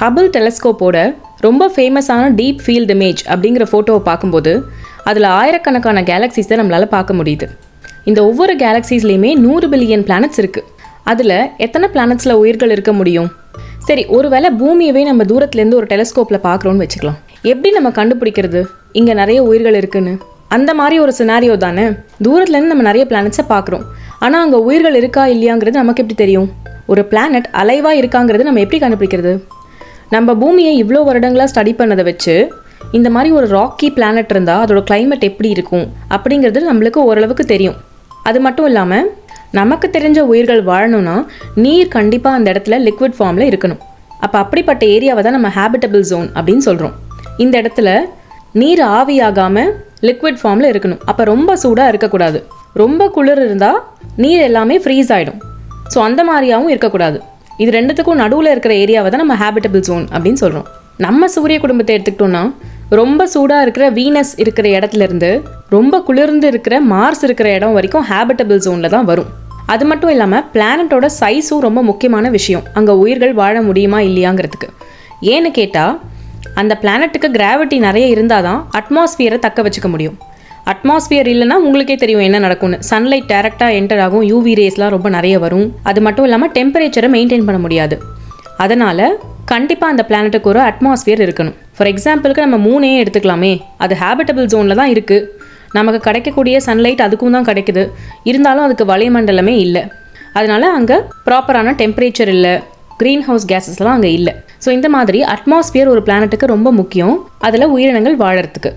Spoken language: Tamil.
ஹபிள் டெலஸ்கோப்போட ரொம்ப ஃபேமஸான டீப் ஃபீல்ட் இமேஜ் அப்படிங்கிற ஃபோட்டோவை பார்க்கும்போது அதில் ஆயிரக்கணக்கான கேலக்ஸிஸை நம்மளால் பார்க்க முடியுது. இந்த ஒவ்வொரு கேலக்ஸிஸ்லேயுமே நூறு பில்லியன் பிளானட்ஸ் இருக்குது அதில் எத்தனை பிளானட்ஸில் உயிர்கள் இருக்க முடியும்? சரி ஒருவேளை பூமியவே நம்ம தூரத்துலேருந்து ஒரு டெலஸ்கோப்பில் பார்க்குறோன்னு வச்சுக்கலாம். எப்படி நம்ம கண்டுபிடிக்கிறது? இங்கே நிறைய உயிர்கள் இருக்குன்னு. அந்த மாதிரி ஒரு சினாரியோ தானே? தூரத்துலேருந்து நம்ம நிறைய பிளானட்ஸை பார்க்குறோம். ஆனால் அங்கே உயிர்கள் இருக்கா இல்லையாங்கிறது நமக்கு எப்படி தெரியும்? ஒரு பிளானட் அலைவாக இருக்காங்கிறது நம்ம எப்படி கண்டுபிடிக்கிறது? நம்ம பூமியை இவ்வளோ வருடங்களாக ஸ்டடி பண்ணதை வச்சு இந்த மாதிரி ஒரு ராக்கி பிளானட் இருந்தால் அதோட கிளைமேட் எப்படி இருக்கும் அப்படிங்கிறது நம்மளுக்கு ஓரளவுக்கு தெரியும். அது மட்டும் இல்லாமல் நமக்கு தெரிஞ்ச உயிர்கள் வாழணும்னா நீர் கண்டிப்பாக அந்த இடத்துல லிக்விட் ஃபார்மில் இருக்கணும். அப்போ அப்படிப்பட்ட ஏரியாவை தான் நம்ம ஹேபிட்டபிள் ஜோன் அப்படின்னு சொல்கிறோம் இந்த இடத்துல நீர் ஆவியாகாமல் லிக்விட் ஃபார்மில் இருக்கணும். அப்போ ரொம்ப சூடாக இருக்கக்கூடாது. ரொம்ப குளிர் இருந்தால் நீர் எல்லாமே ஃப்ரீஸ் ஆகிடும் ஸோ அந்த மாதிரியாகவும் இருக்கக்கூடாது. இது ரெண்டுத்துக்கும் நடுவில் இருக்கிற ஏரியாவை தான் நம்ம ஹேபிட்டபிள் ஜோன் அப்படின்னு சொல்கிறோம் நம்ம சூரிய குடும்பத்தை எடுத்துக்கிட்டோம்னா ரொம்ப சூடாக இருக்கிற வீனஸ் இருக்கிற இடத்துலேருந்து ரொம்ப குளிர்ந்து இருக்கிற மார்ஸ் இருக்கிற இடம் வரைக்கும் ஹேபிட்டபிள் ஜோனில் தான் வரும். அது மட்டும் இல்லாமல் பிளானட்டோட சைஸும் ரொம்ப முக்கியமான விஷயம். அங்கே உயிர்கள் வாழ முடியுமா இல்லையாங்கிறதுக்கு. ஏன்னு கேட்டால் அந்த பிளானட்டுக்கு கிராவிட்டி நிறைய இருந்தால் தான் அட்மாஸ்பியரை தக்க வச்சுக்க முடியும். அட்மாஸ்பியர் இல்லைன்னா உங்களுக்கே தெரியும் என்ன நடக்கும்னு. சன்லைட் டேரெக்டாக என்டர் ஆகும். யூவி ரேஸ்லாம் ரொம்ப நிறைய வரும். அது மட்டும் இல்லாமல் டெம்பரேச்சரை மெயின்டைன் பண்ண முடியாது. அதனால் கண்டிப்பாக அந்த பிளானட்டுக்கு ஒரு அட்மாஸ்பியர் இருக்கணும். ஃபார் எக்ஸாம்பிளுக்கு நம்ம மூணே எடுத்துக்கலாமே. அது ஹேபிட்டபிள் ஜோனில் தான் இருக்குது நமக்கு கிடைக்கக்கூடிய சன்லைட் அதுக்கும் தான் கிடைக்குது. இருந்தாலும் அதுக்கு வளிமண்டலமே இல்லை. அதனால் அங்கே ப்ராப்பரான டெம்பரேச்சர் இல்லை. க்ரீன் ஹவுஸ் கேஸஸ்லாம் அங்கே இல்லை. ஸோ இந்த மாதிரி அட்மாஸ்பியர் ஒரு பிளானட்டுக்கு ரொம்ப முக்கியம். அதில் உயிரினங்கள் வாழறதுக்கு.